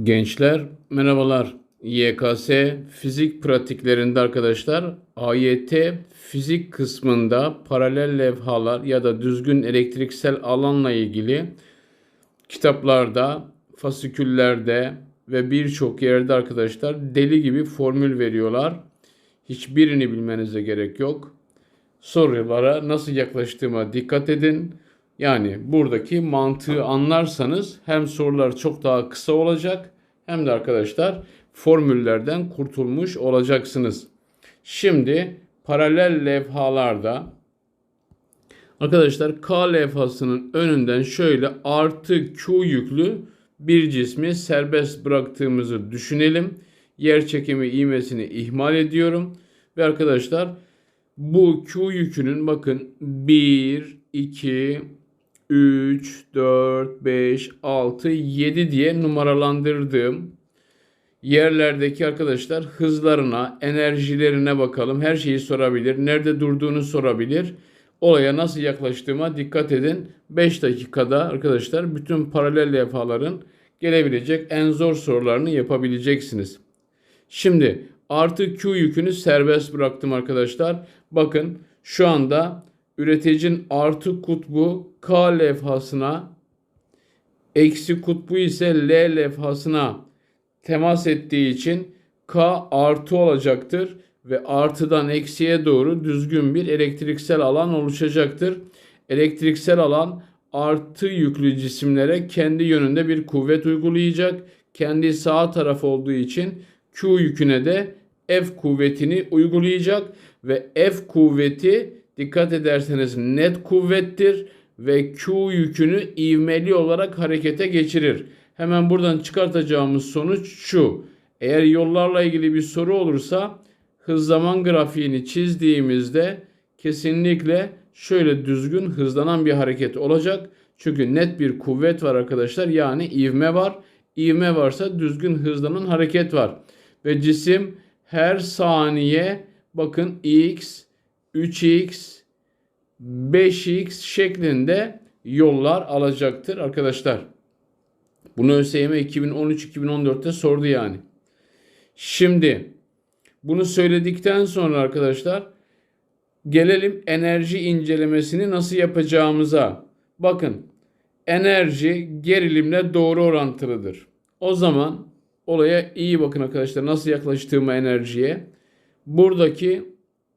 Gençler merhabalar. YKS fizik pratiklerinde arkadaşlar AYT fizik kısmında paralel levhalar ya da düzgün elektriksel alanla ilgili kitaplarda, fasiküllerde ve birçok yerde arkadaşlar deli gibi formül veriyorlar. Hiçbirini bilmenize gerek yok. Sorulara nasıl yaklaştığıma dikkat edin. Yani buradaki mantığı anlarsanız hem sorular çok daha kısa olacak hem de arkadaşlar formüllerden kurtulmuş olacaksınız. Şimdi paralel levhalarda arkadaşlar K levhasının önünden şöyle artı Q yüklü bir cismi serbest bıraktığımızı düşünelim. Yer çekimi ivmesini ihmal ediyorum. Ve arkadaşlar bu Q yükünün bakın 1, 2, 3, 4, 5, 6, 7 diye numaralandırdığım yerlerdeki arkadaşlar hızlarına, enerjilerine bakalım. Her şeyi sorabilir. Nerede durduğunu sorabilir. Olaya nasıl yaklaştığıma dikkat edin. 5 dakikada arkadaşlar bütün paralel levhaların gelebilecek en zor sorularını yapabileceksiniz. Şimdi artı Q yükünü serbest bıraktım arkadaşlar. Bakın şu anda üreticinin artı kutbu K levhasına eksi kutbu ise L levhasına temas ettiği için K artı olacaktır ve artıdan eksiye doğru düzgün bir elektriksel alan oluşacaktır. Elektriksel alan artı yüklü cisimlere kendi yönünde bir kuvvet uygulayacak. Kendi sağ taraf olduğu için Q yüküne de F kuvvetini uygulayacak ve F kuvveti dikkat ederseniz net kuvvettir ve Q yükünü ivmeli olarak harekete geçirir. Hemen buradan çıkartacağımız sonuç şu. Eğer yollarla ilgili bir soru olursa hız zaman grafiğini çizdiğimizde kesinlikle şöyle düzgün hızlanan bir hareket olacak. Çünkü net bir kuvvet var arkadaşlar. Yani ivme var. İvme varsa düzgün hızlanan hareket var. Ve cisim her saniye bakın x, 3x, 5x şeklinde yollar alacaktır arkadaşlar. Bunu ÖSYM 2013-2014'te sordu yani. Şimdi bunu söyledikten sonra arkadaşlar gelelim enerji incelemesini nasıl yapacağımıza. Bakın enerji gerilimle doğru orantılıdır. O zaman olaya iyi bakın arkadaşlar nasıl yaklaştığıma enerjiye. Buradaki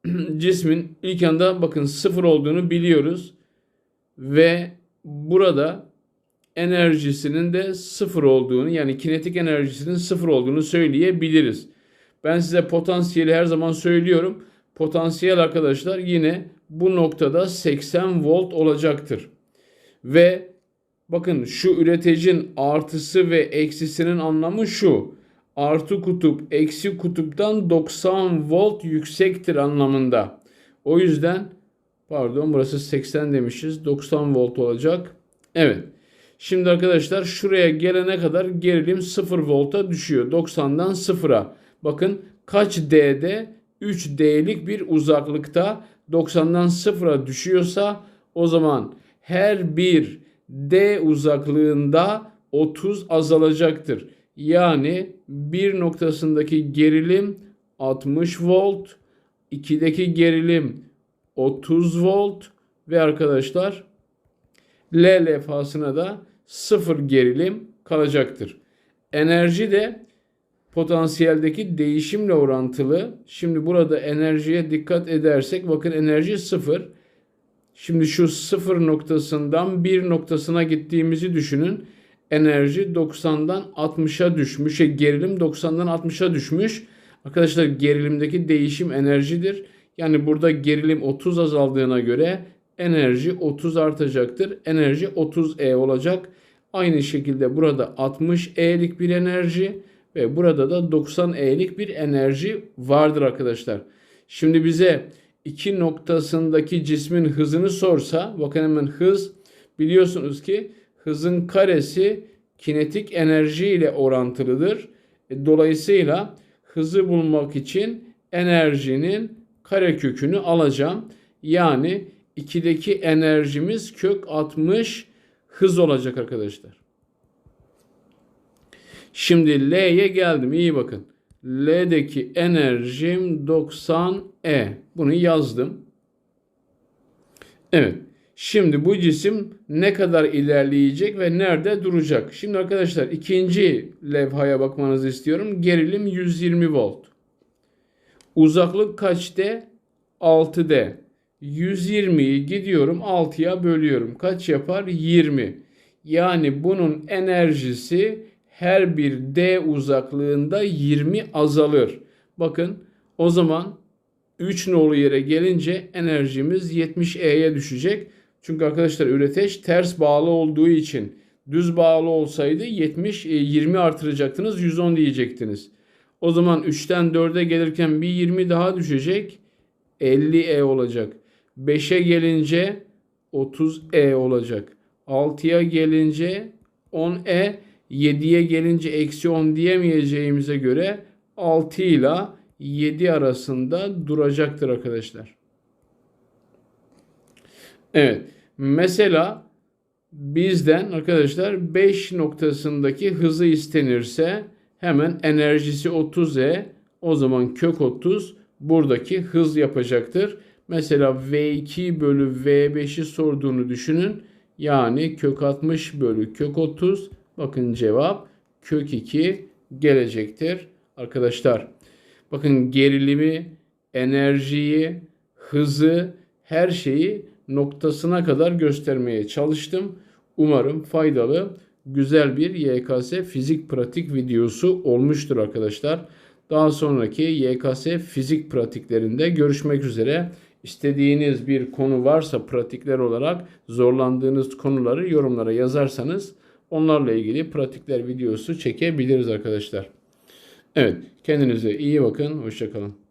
cismin ilk anda bakın sıfır olduğunu biliyoruz. Ve burada enerjisinin de sıfır olduğunu yani kinetik enerjisinin sıfır olduğunu söyleyebiliriz. Ben size potansiyeli her zaman söylüyorum. Potansiyel arkadaşlar yine bu noktada 80 volt olacaktır. Ve bakın şu üreticinin artısı ve eksisinin anlamı şu. Artı kutup eksi kutuptan 90 volt yüksektir anlamında. O yüzden pardon burası 80 demişiz. 90 volt olacak. Evet. Şimdi arkadaşlar şuraya gelene kadar gerilim 0 volta düşüyor. 90'dan 0'a. Bakın kaç D'de 3 D'lik bir uzaklıkta 90'dan 0'a düşüyorsa o zaman her bir D uzaklığında 30 azalacaktır. Yani bir noktasındaki gerilim 60 volt, 2'deki gerilim 30 volt ve arkadaşlar L levhasına da sıfır gerilim kalacaktır. Enerji de potansiyeldeki değişimle orantılı. Şimdi burada enerjiye dikkat edersek bakın enerji sıfır. Şimdi şu sıfır noktasından bir noktasına gittiğimizi düşünün. Enerji 90'dan 60'a düşmüş. Şey, gerilim 90'dan 60'a düşmüş. Arkadaşlar gerilimdeki değişim enerjidir. Yani burada gerilim 30 azaldığına göre enerji 30 artacaktır. Enerji 30E olacak. Aynı şekilde burada 60E'lik bir enerji ve burada da 90E'lik bir enerji vardır arkadaşlar. Şimdi bize iki noktasındaki cismin hızını sorsa bakın hemen hız biliyorsunuz ki hızın karesi kinetik enerji ile orantılıdır. E, dolayısıyla hızı bulmak için enerjinin karekökünü alacağım. Yani 2'deki enerjimiz kök 60 hız olacak arkadaşlar. Şimdi L'ye geldim. İyi bakın. L'deki enerjim 90E. Bunu yazdım. Evet. Şimdi bu cisim ne kadar ilerleyecek ve nerede duracak? Şimdi arkadaşlar ikinci levhaya bakmanızı istiyorum. Gerilim 120 volt. Uzaklık kaç D? 6 D. 120'yi gidiyorum 6'ya bölüyorum. Kaç yapar? 20. Yani bunun enerjisi her bir D uzaklığında 20 azalır. Bakın o zaman 3 nolu yere gelince enerjimiz 70E'ye düşecek. Çünkü arkadaşlar üreteç ters bağlı olduğu için düz bağlı olsaydı 70 20 artıracaktınız 110 diyecektiniz. O zaman 3'ten 4'e gelirken bir 20 daha düşecek. 50E olacak. 5'e gelince 30E olacak. 6'ya gelince 10E 7'ye gelince eksi 10 diyemeyeceğimize göre 6 ile 7 arasında duracaktır arkadaşlar. Evet. Mesela bizden arkadaşlar 5 noktasındaki hızı istenirse hemen enerjisi 30E o zaman kök 30 buradaki hız yapacaktır. Mesela V2 bölü V5'i sorduğunu düşünün. Yani kök 60 bölü kök 30 bakın cevap kök 2 gelecektir arkadaşlar. Bakın gerilimi, enerjiyi, hızı, her şeyi noktasına kadar göstermeye çalıştım. Umarım faydalı, güzel bir YKS fizik pratik videosu olmuştur arkadaşlar. Daha sonraki YKS fizik pratiklerinde görüşmek üzere. İstediğiniz bir konu varsa pratikler olarak zorlandığınız konuları yorumlara yazarsanız onlarla ilgili pratikler videosu çekebiliriz arkadaşlar. Evet, kendinize iyi bakın. Hoşçakalın.